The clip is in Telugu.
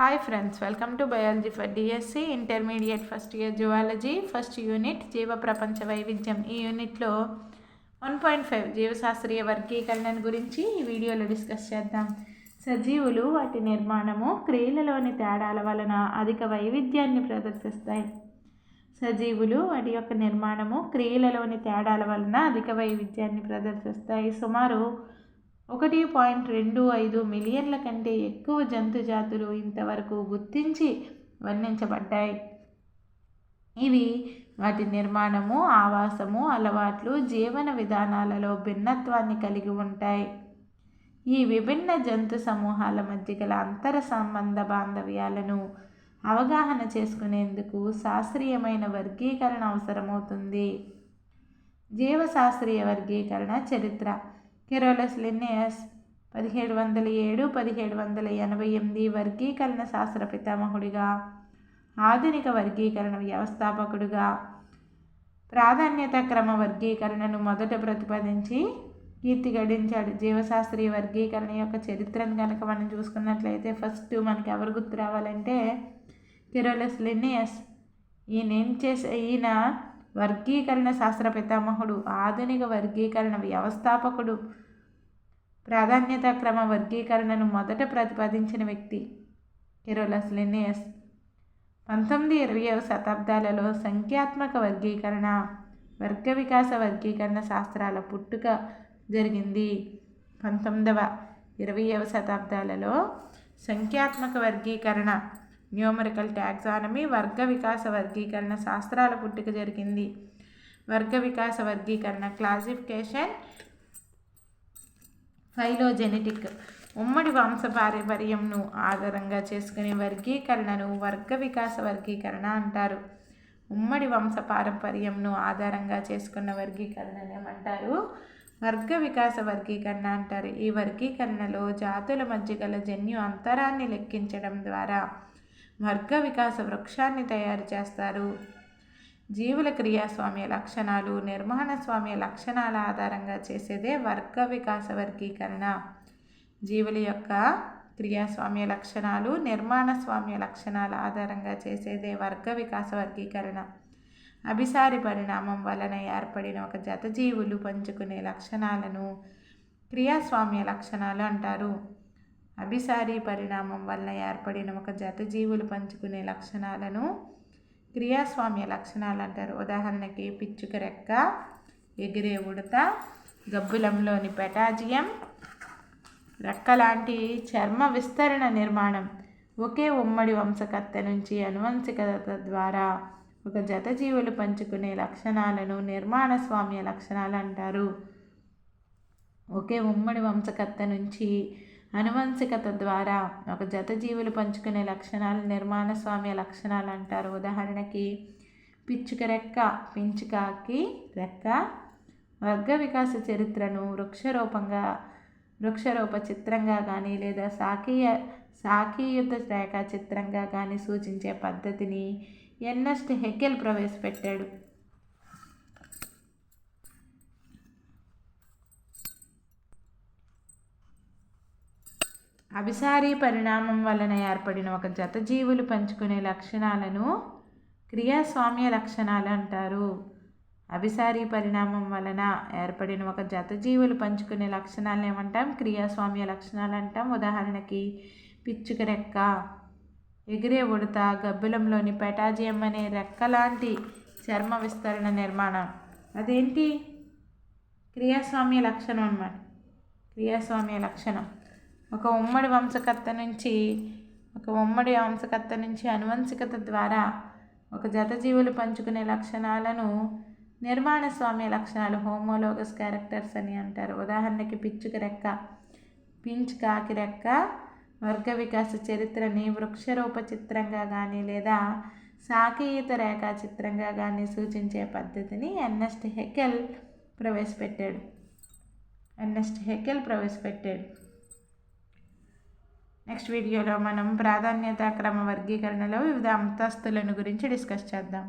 Hi friends welcome to biology for DSC intermediate first year zoology first unit జీవ ప్రపంచ వైవిధ్యం. ఈ యూనిట్లో వన్ పాయింట్ ఫైవ్ జీవశాస్త్రీయ వర్గీకరణ గురించి ఈ వీడియోలో డిస్కస్ చేద్దాం. సజీవులు వాటి నిర్మాణము క్రియలలోని తేడాల వలన అధిక వైవిధ్యాన్ని ప్రదర్శిస్తాయి. సజీవులు వాటి యొక్క నిర్మాణము క్రియలలోని తేడాల వలన అధిక వైవిధ్యాన్ని ప్రదర్శిస్తాయి. సుమారు ఒకటి పాయింట్ రెండు ఐదు మిలియన్ల కంటే ఎక్కువ జంతు జాతులు ఇంతవరకు గుర్తించి వర్ణించబడ్డాయి. ఇవి వాటి నిర్మాణము ఆవాసము అలవాట్లు జీవన విధానాలలో భిన్నత్వాన్ని కలిగి ఉంటాయి. ఈ విభిన్న జంతు సమూహాల మధ్య గల అంతర సంబంధ బాంధవ్యాలను అవగాహన చేసుకునేందుకు శాస్త్రీయమైన వర్గీకరణ అవసరమవుతుంది. జీవశాస్త్రీయ వర్గీకరణ చరిత్ర. కెరోలస్ లిన్నేయస్ పదిహేడు వందల ఏడు పదిహేడు వందల ఎనభై ఎనిమిది వర్గీకరణ శాస్త్ర పితామహుడిగా ఆధునిక వర్గీకరణ వ్యవస్థాపకుడుగా ప్రాధాన్యత క్రమ వర్గీకరణను మొదట ప్రతిపాదించి కీర్తి గడించాడు. జీవశాస్త్రీయ వర్గీకరణ యొక్క చరిత్రను కనుక మనం చూసుకున్నట్లయితే ఫస్ట్ మనకి ఎవరు గుర్తు రావాలంటే కెరోలస్ లిన్నియస్. ఈయన ఏం చేసే ఈయన వర్గీకరణ శాస్త్ర పితామహుడు ఆధునిక వర్గీకరణ వ్యవస్థాపకుడు. ప్రాధాన్యత క్రమ వర్గీకరణను మొదట ప్రతిపాదించిన వ్యక్తి కిరోలస్ లిన్నియస్. పంతొమ్మిది ఇరవయవ శతాబ్దాలలో సంఖ్యాత్మక వర్గీకరణ వర్గ వికాస వర్గీకరణ శాస్త్రాల పుట్టుక జరిగింది. పంతొమ్మిదవ ఇరవయవ శతాబ్దాలలో సంఖ్యాత్మక వర్గీకరణ న్యూమరికల్ ట్యాక్సానమీ వర్గ వికాస వర్గీకరణ శాస్త్రాల పుట్టుక జరిగింది. వర్గ వికాస వర్గీకరణ క్లాసిఫికేషన్ ఫైలోజెనెటిక్. ఉమ్మడి వంశ పారంపర్యంను ఆధారంగా చేసుకునే వర్గీకరణను వర్గ వికాస వర్గీకరణ అంటారు. ఉమ్మడి వంశ పారంపర్యంను ఆధారంగా చేసుకున్న వర్గీకరణను ఏమంటారు? వర్గ వికాస వర్గీకరణ అంటారు. ఈ వర్గీకరణలో జాతుల మధ్య గల జన్యు అంతరాన్ని లెక్కించడం ద్వారా వర్గ వికాస వృక్షాన్ని తయారు చేస్తారు. జీవుల క్రియాస్వామ్య లక్షణాలు నిర్మాణ స్వామ్య లక్షణాల ఆధారంగా చేసేదే వర్గ వికాస వర్గీకరణ. జీవుల యొక్క క్రియాస్వామ్య లక్షణాలు నిర్మాణ స్వామ్య లక్షణాల ఆధారంగా చేసేదే వర్గ వికాస వర్గీకరణ. అభిసారి పరిణామం వలన ఏర్పడిన ఒక జత జీవులు పంచుకునే లక్షణాలను క్రియాస్వామ్య లక్షణాలు అంటారు. అభిసారి పరిణామం వల్ల ఏర్పడిన ఒక జత జీవులు పంచుకునే లక్షణాలను క్రియాస్వామ్య లక్షణాలు అంటారు. ఉదాహరణకి పిచ్చుక రెక్క ఎగిరే ఉడత గబ్బులంలోని పెటాజియం రెక్క లాంటి చర్మ విస్తరణ నిర్మాణం ఒకే ఉమ్మడి వంశకర్త నుంచి అనువంశికత ద్వారా ఒక జత జీవులు పంచుకునే లక్షణాలను నిర్మాణ స్వామ్య లక్షణాలు అంటారు. ఒకే ఉమ్మడి వంశకర్త నుంచి అనువంశికత ద్వారా ఒక జత జీవులు పంచుకునే లక్షణాలు నిర్మాణ స్వామ్య లక్షణాలు అంటారు. ఉదాహరణకి పిచ్చుక రెక్క పించుకాకి రెక్క వర్గ వికాస చరిత్రను వృక్షరూపంగా వృక్షరూప చిత్రంగా కానీ లేదా సాకీయ సాకీయుత రేఖా చిత్రంగా కానీ సూచించే పద్ధతిని ఎన్నస్ట్ హెకెల్ ప్రవేశపెట్టాడు. అభిసారీ పరిణామం వలన ఏర్పడిన ఒక జత జీవులు పంచుకునే లక్షణాలను క్రియాస్వామ్య లక్షణాలు అంటారు. అభిసారీ పరిణామం వలన ఏర్పడిన ఒక జత జీవులు పంచుకునే లక్షణాలను ఏమంటాం? క్రియాస్వామ్య లక్షణాలు అంటాం. ఉదాహరణకి పిచ్చుక రెక్క ఎగిరే ఉడత గబ్బిలంలోని పెటాజియం అనే రెక్క లాంటి చర్మ విస్తరణ నిర్మాణం. అదేంటి? క్రియాస్వామ్య లక్షణం అన్నమాట. క్రియాస్వామ్య లక్షణం. ఒక ఉమ్మడి వంశకర్త నుంచి ఒక ఉమ్మడి వంశకర్త నుంచి అనువంశికత ద్వారా ఒక జత జీవులు పంచుకునే లక్షణాలను నిర్మాణ స్వామ్య లక్షణాలు హోమోలోగస్ క్యారెక్టర్స్ అని అంటారు. ఉదాహరణకి పిచ్చుక రెక్క పించ్ కాకి రెక్క వర్గ వికాస చరిత్రని వృక్షరూప చిత్రంగా కానీ లేదా సాకీయత రేఖా చిత్రంగా కానీ సూచించే పద్ధతిని ఎన్ఎస్ట్ హెకెల్ ప్రవేశపెట్టాడు. ఎన్ఎస్ట్ హెకెల్ ప్రవేశపెట్టాడు. నెక్స్ట్ వీడియోలో మనం ప్రాధాన్యత క్రమ వర్గీకరణలో వివిధ అంతస్తులను గురించి డిస్కస్ చేద్దాం.